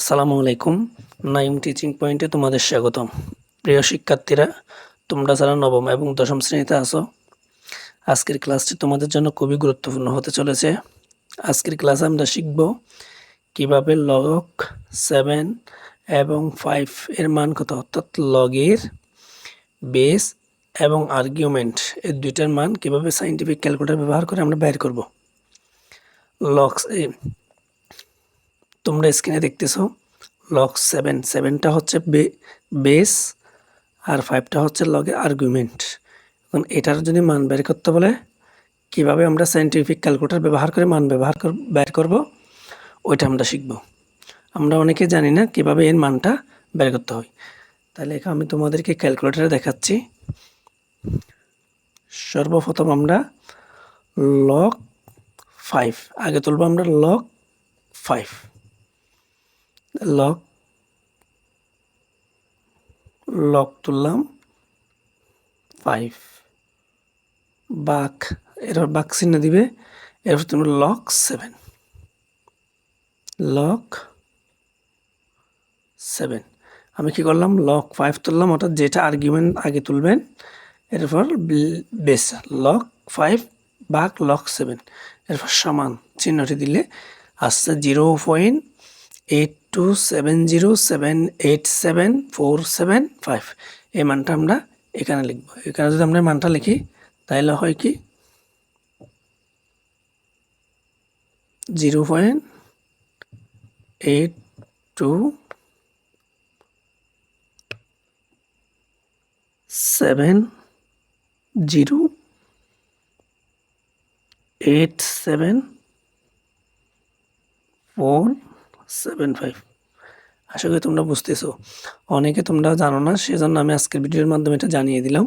আসসালামু আলাইকুম। নাইম টিচিং পয়েন্টে তোমাদের স্বাগতম। প্রিয় শিক্ষার্থীরা, তোমরা যারা নবম এবং দশম শ্রেণীতে আসো আজকের ক্লাসটি তোমাদের জন্য খুবই গুরুত্বপূর্ণ হতে চলেছে। আজকের ক্লাসে আমরা শিখব কীভাবে লগ সেভেন এবং ফাইভ এর মান কত? অর্থাৎ লগের বেস এবং আর্গুমেন্ট এই দুইটার মান কীভাবে সাইন্টিফিক ক্যালকুলেটর ব্যবহার করে আমরা বের করব। লগস তোমরা স্ক্রিনে দেখতেছো লগ সেভেন সেভেনটা হচ্ছে বেস আর ফাইভটা হচ্ছে লগে আর্গুমেন্ট এখন এটার যদি মান বের করতে বলে, কীভাবে আমরা সাইন্টিফিক ক্যালকুলেটার ব্যবহার করে মান ব্যবহার বের করব? ওইটা আমরা শিখব। আমরা অনেকে জানি না কীভাবে এর মানটা বের করতে হয়। তাহলে এখানে আমি তোমাদেরকে ক্যালকুলেটারে দেখাচ্ছি। সর্বপ্রথম আমরা লগ ফাইভ আগে তুলব আমরা লক ফাইভ লক লক তুললাম ফাইভ বাক এরপর বাক চিহ্ন দিবে, এরপর তুমি লক সেভেন লক সেভেন আমি কি করলাম? লক ফাইভ তুললাম, অর্থাৎ যেটা আর্গুমেন্ট আগে তুলবেন, এরপর বেস লক ফাইভ বাক লক সেভেন এরপর সমান চিহ্নটি দিলে আসছে zero point eight two seven zero seven eight seven four seven five এই মানটা আমরা এখানে লিখব। এখানে যদি আমরা মানটা লিখি, তাহলে হয় কি? Zero point eight two seven zero eight seven four seven five আশা করি তোমরা বুঝতেছো। অনেকে তোমরা জানো না, সেজন্য আমি আজকের ভিডিওর মাধ্যমে এটা জানিয়ে দিলাম।